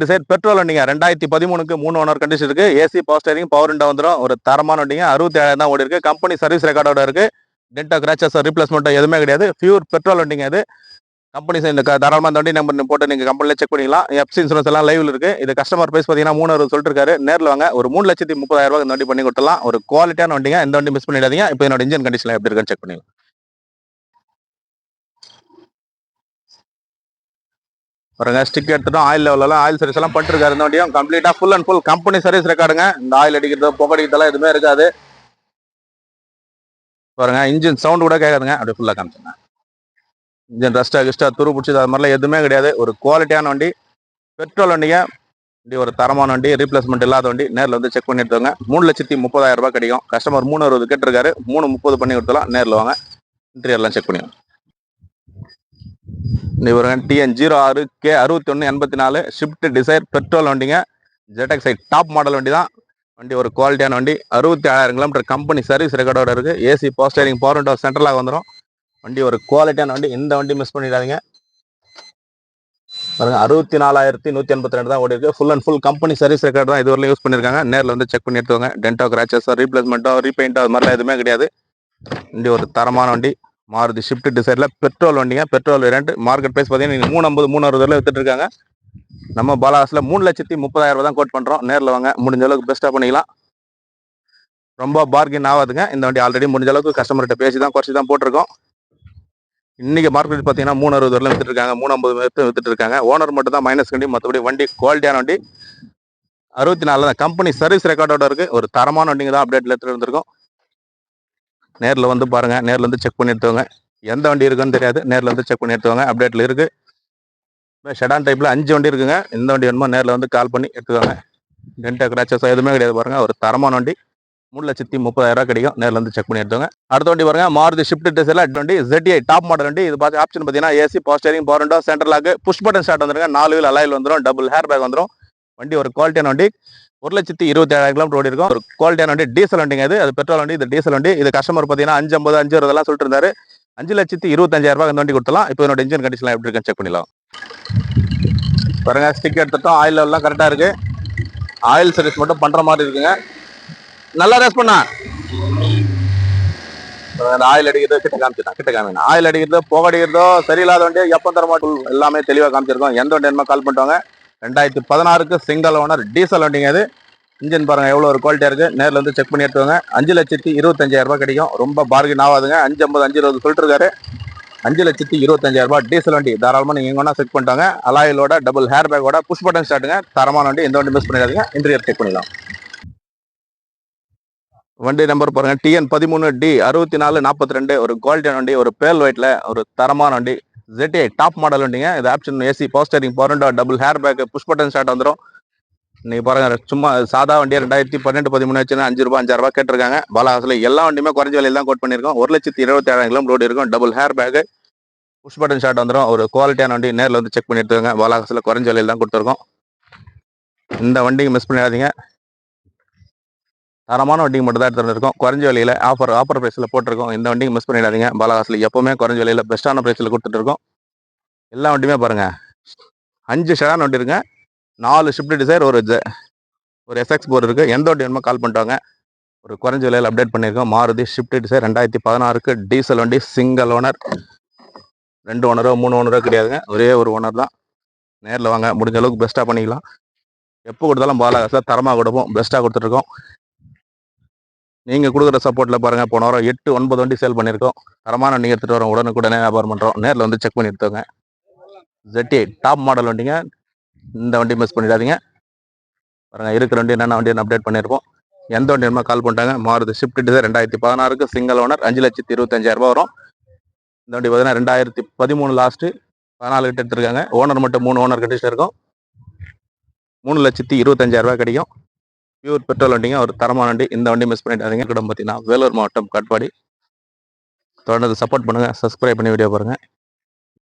Decide petrol வண்டிங்க. ரெண்டாயிரத்தி பதிமூணுக்கு மூணு ஓனர் கண்டிஷன் இருக்கு. ஏசி பவர் ஸ்டேரிங் பவர் இண்டா வந்துடும் ஒரு தரமான வண்டிங்க. அறுபத்தி ஏழாயிரம் தான் ஓடி இருக்கு கம்பெனி சர்வீஸ் ரெக்கார்டோட இருக்கு. டென்டா கிராச்சஸ் ரீப்ளேஸ்மெண்ட் எதுவுமே கிடையாது. பியூர் பெட்ரோல் வண்டிங்க இது கம்பெனி இந்த தாராளமாக இந்த வண்டி நம்பர் போட்டு நீங்கள் கம்பெனியில் செக் பண்ணிக்கலாம். எஃப்சி இன்சூரன்ஸ் எல்லாம் லைவில் இருக்கு. இது கஸ்டமர் பிரைஸ் பார்த்தீங்கன்னா மூணு அறுபது சொல்லிட்டு நேரில் வாங்க. ஒரு மூணு லட்சத்தி முப்பதாயிரம் ரூபாய் இந்த வண்டி பண்ணி கொடுத்துலாம் ஒரு குவாலிட்டியான வண்டிங்க. இந்த வண்டி மிஸ் பண்ணிடாதீங்க. இப்போ என்னோட இன்ஜின் கண்டிஷன் எப்படி இருக்குன்னு செக் பண்ணிக்கலாம். பாருங்க ஸ்டிக் எடுத்துட்டோம் ஆயில் லெவலெல்லாம் ஆயில் சர்வீஸ் எல்லாம் பண்ணிருக்காரு இந்த வண்டியும் கம்ப்ளீட்டா full and full company service ரெக்கார்டுங்க இந்த ஆயில் அடிக்கிறது புகடிக்கிறதெல்லாம் எதுவுமே இருக்காது. பாருங்க இன்ஜின் சவுண்ட் கூட கேட்காதுங்க. அப்படியே ஃபுல்லாக காமிச்சுங்க. இன்ஜின் ரஸ்டா கிஸ்டா துரு பிடிச்சது அது மாதிரிலாம் எதுவுமே கிடையாது. ஒரு குவாலிட்டியான வண்டி பெட்ரோல் வண்டிங்க. வண்டி ஒரு தரமான வண்டி ரீப்ளேஸ்மெண்ட் இல்லாத வண்டி நேரில் வந்து செக் பண்ணி எடுத்துவாங்க மூணு லட்சத்தி முப்பதாயிரம் ரூபாய் கிடைக்கும். கஸ்டமர் மூணு அறுபது கேட்டிருக்காரு. மூணு முப்பது பண்ணி கொடுத்தலாம். நேரில் வாங்க. இன்டீரியர்லாம் செக் பண்ணிடுவோம். இவருங்க டிஎன் ஜீரோ ஆறு கே அறுபத்தி ஒன்று எண்பத்தி நாலு ஷிஃப்ட் டிசைர் பெட்ரோல் வண்டிங்க. ஜெடெக் சைட் டாப் மாடல் வண்டி தான் வண்டி. ஒரு குவாலிட்டியான வண்டி அறுபத்தி ஏழாயிரம் கிலோமீட்டர் கம்பெனி சர்வீஸ் ரெக்கார்டோட இருக்குது ஏசி போஸ்டரிங் பவர் விண்டோ சென்ட்ரலாக வந்துடும் வண்டி ஒரு குவாலிட்டியான வண்டி. இந்த வண்டி மிஸ் பண்ணிடாதீங்க. பாருங்க அறுபத்தி நாலாயிரத்தி நூற்றி எண்பத்தி ரெண்டு தான் ஓடி இருக்கு full and full company service record தான் இதுவரையும் யூஸ் பண்ணியிருக்காங்க. நேரில் வந்து செக் பண்ணி எடுத்துவாங்க டென்டோ கிராச்சஸோ ரீப்ளேஸ்மெண்ட்டோ ரீபெயிண்டோ அது மாதிரிலாம் எதுவுமே கிடையாது. வண்டி ஒரு தரமான வண்டி. மாருதி ஷிஃப்ட் டிசைர்ல பெட்ரோல் வண்டிங்க. பெட்ரோல் ரெண்டு மார்க்கெட் ப்ரைஸ் பார்த்தீங்கன்னா நீங்கள் மூணு ஐம்பது மூணு அறுபதுல வித்துட்டு இருக்காங்க நம்ம பாலாஸில் மூணு லட்சத்தி முப்பதாயிரம் ரூபா தான் கோட் பண்ணுறோம் நேரில் வாங்க. முடிஞ்ச அளவுக்கு பெஸ்ட்டாக பண்ணிக்கலாம். ரொம்ப பார்கின் ஆகாதுங்க. இந்த வண்டி ஆல்ரெடி முடிஞ்ச அளவுக்கு கஸ்டமர்கிட்ட பேசி தான் குறைச்சி தான் போட்டிருக்கோம். இன்னைக்கு மார்க்கெட் பார்த்தீங்கன்னா மூணு அறுபது வரலாம் வித்துட்டு இருக்காங்க மூணு ஐம்பது வரைக்கும் வித்துட்டு இருக்காங்க ஓனர் மட்டும் தான் மைனஸ் கண்டி மற்றபடி வண்டி குவாலிட்டியான வண்டி அறுபத்தி நாலு தான். கம்பெனி சர்வீஸ் ரெக்கார்டோட இருக்கு. ஒரு தரமான வண்டிங்க தான் அப்டேட்ல எடுத்துட்டு இருந்திருக்கோம் நேரில் வந்து பாருங்க நேரில் வந்து செக் பண்ணி எடுத்துவாங்க எந்த வண்டி இருக்குன்னு தெரியாது. நேரில் வந்து செக் பண்ணி எடுத்துவாங்க அப்டேட்ல இருக்கு. ஷெடான் டைப்பில் அஞ்சு வண்டி இருக்குங்க. எந்த வண்டி வேணுமோ நேரில் வந்து கால் பண்ணி எடுத்துக்கோங்க. டென்டா கிராச்சஸ் எதுவுமே கிடையாது பாருங்கள் ஒரு தரமான வண்டி. மூணு லட்சத்தி முப்பதாயிரம் கிடைக்கும். நேரில் வந்து செக் பண்ணி எடுத்துவாங்க அடுத்த வண்டி பாருங்க. மாருதி ஷிஃப்ட் டிசைல வண்டி ZTI டாப் மாடல் வண்டி. இது பார்த்து ஆப்ஷன் பார்த்தீங்கன்னா AC பாஸ்டரிங் power window centre lock push button start வந்துருங்க. நாலு வீல் அலாயில் வந்துடும் டபுள் ஹேர் பேக் வந்துடும் வண்டி ஒரு குவாலிட்டியான வண்டி. ஒரு லட்சத்தி இருபத்தி ஏழாயிரம் கிலோமீட்டர் ஓடி இருக்கும். ஒரு குவாலிட்டியான வண்டி டீசல் வண்டிங்க அது அது பெட்ரோல் வண்டி இது டீசல் வண்டி. இது கஸ்டமர் பார்த்தீங்கன்னா அஞ்சு ஐம்பது அஞ்சு இருபதெல்லாம் சொல்லிட்டு இருந்தாரு. அஞ்சு லட்சத்தி இருபத்தஞ்சாயிரம் ரூபாய் இந்த வண்டி கொடுத்தலாம் இப்போ என்னோட இன்ஜின் கண்டிஷன் எப்படி இருக்குன்னு செக் பண்ணிடலாம். பாருங்க ஸ்டிக் எடுத்துட்டோம். ஆயில் எல்லாம் கரெக்டாக இருக்கு. ஆயில் சர்வீஸ் மட்டும் பண்ணுற மாதிரி இருக்குங்க. நல்லா ரேஸ் பண்ணா. ஆயில் அடிக்கிறதோ கிட்ட காமிச்சிட்டா கிட்ட காமிங்க ஆயில் அடிக்கிறதோ புகை அடிக்கிறதோ சரியில்லாத வண்டியோ எப்போ தர மாட்டோம் எல்லாமே தெளிவாக காமிச்சிருக்கோம். எந்த வண்டி வேணுமோ கால் பண்ணுவாங்க ரெண்டாயிரத்தி பதினாறுக்கு சிங்கிள் ஓனர் டீசல் வண்டிங்க அது இன்ஜின் பாருங்க எவ்வளோ ஒரு குவாலிட்டியாக இருக்குது நேரில் வந்து செக் பண்ணி எடுத்துவாங்க அஞ்சு லட்சத்தி இருபத்தஞ்சாயிரம் ரூபாய் கிடைக்கும். ரொம்ப பார்கின் ஆகாதுங்க. அஞ்சு ஐம்பது அஞ்சு இருபது சொல்லிட்டுருக்காரு அஞ்சு லட்சத்தி இருபத்தஞ்சாயிரரூபா டீசல் வண்டி. தாராளமாக நீங்கள் எங்கன்னா செக் பண்ணிட்டாங்க அலாயிலோட டபுள் ஹேர் பேக்கோட புஷ் பட்டன் ஸ்டார்ட்டுங்க தரமான வண்டி எந்த வண்டி மிஸ் பண்ணிடாதீங்க. இன்டீரியர் செக் பண்ணிடலாம். வண்டி நம்பர் பாருங்கள் டிஎன் பதிமூணு டி அறுபத்தி நாலு நாற்பத்தி ரெண்டு. ஒரு குவாலிட்டியான வண்டி ஒரு பேல் ஒயிட்டில் ஒரு தரமான வண்டி. ZTI டாப் மாடல் வண்டிங்க இது option AC power steering power double air bag push button start வந்துடும் நீங்கள் பாருங்க சும்மா சாதா வண்டி ரெண்டாயிரத்தி பன்னெண்டு பதிமூணு வச்சுன்னா அஞ்சு ரூபா அஞ்சாயிரம் ரூபாய் கேட்டிருக்காங்க. பாலாஹாஸ்ல எல்லா வண்டியுமே குறைஞ்ச விலையில் தான் கோட் பண்ணியிருக்கோம். ஒரு லட்சத்தி இருபத்தி ஏழாயிரம் கிலோமீட்டர் இருக்கும். Double air bag push button start வந்துடும் ஒரு குவாலிட்டியான வண்டி நேரில் வந்து செக் பண்ணி எடுத்துக்கோங்க குறைஞ்ச விலையில் தான் கொடுத்துருக்கோம். இந்த வண்டிக்கு மிஸ் பண்ணிடாதீங்க. தரமான வண்டிக்கு மட்டும் தான் எடுத்துகிட்டு இருக்கோம் குறைஞ்ச விலையில் ஆஃபர் ஆஃபர் ப்ரைஸில் போட்டிருக்கோம். இந்த வண்டிக்கு மிஸ் பண்ணிடாதீங்க. பாலகாசில் எப்போவுமே குறைஞ்ச விலையில் பெஸ்ட்டான ப்ரைஸில் கொடுத்துட்ருக்கோம் எல்லா வண்டியுமே பாருங்கள் அஞ்சு ஷெடான் வண்டி இருங்க நாலு ஷிஃப்ட் டிசைர் ஒரு ஒரு எஸ்எக்ஸ் போர் இருக்குது எந்த வண்டி வேணுமோ கால் பண்ணிட்டாங்க ஒரு குறைஞ்ச விலையில் அப்டேட் பண்ணியிருக்கோம். மாருதி ஷிஃப்ட் டிசைர் ரெண்டாயிரத்தி பதினாறுக்கு டீசல் வண்டி சிங்கிள் ஓனர் ரெண்டு ஓனரோ மூணு ஓனரோ கிடையாதுங்க. ஒரே ஒரு ஓனர் தான். நேரில் வாங்க. முடிஞ்ச அளவுக்கு பெஸ்ட்டாக பண்ணிக்கலாம். எப்போ கொடுத்தாலும் பாலகாசில் தரமாக கொடுப்போம். பெஸ்ட்டாக கொடுத்துட்ருக்கோம் நீங்கள் கொடுக்குற சப்போர்ட்டில் பாருங்கள் போன வாரம் எட்டு ஒன்பது வண்டி சேல் பண்ணியிருக்கோம். தரமான வண்டி எடுத்துகிட்டு வரோம். உடனுக்குடனே வியாபாரம் பண்ணுறோம் நேரில் வந்து செக் பண்ணி எடுத்துங்க ஜெட்டி டாப் மாடல் வண்டிங்க. இந்த வண்டி மிஸ் பண்ணிடாதீங்க. பாருங்கள் இருக்கிற வண்டி என்னென்ன வண்டி அப்டேட் பண்ணியிருக்கோம். எந்த வண்டி வேணுமோ கால் பண்ணிட்டாங்க. மாறுது ஷிஃப்ட் டிசைர் ரெண்டாயிரத்தி பதினாறுக்கு சிங்கிள் ஓனர் அஞ்சு லட்சத்தி இருபத்தஞ்சாயிரரூபா வரும். இந்த வண்டி பார்த்தீங்கன்னா ரெண்டாயிரத்தி பதிமூணு லாஸ்ட்டு பதினாலு கிட்ட எடுத்திருக்காங்க. ஓனர் மட்டும் மூணு ஓனர் கண்டிஷன் இருக்கும். மூணு லட்சத்தி இருபத்தஞ்சாயிரரூபா கிடைக்கும். பியூர் பெட்ரோல் வண்டிங்க. ஒரு தரமான வண்டி. இந்த வண்டி மிஸ் பண்ணிட்டாதீங்க இடம் பார்த்தீங்கன்னா வேலூர் மாவட்டம் காட்பாடி. தொடர்ந்து சப்போர்ட் பண்ணுங்கள் சப்ஸ்கிரைப் பண்ணி வீடியோ பாருங்க.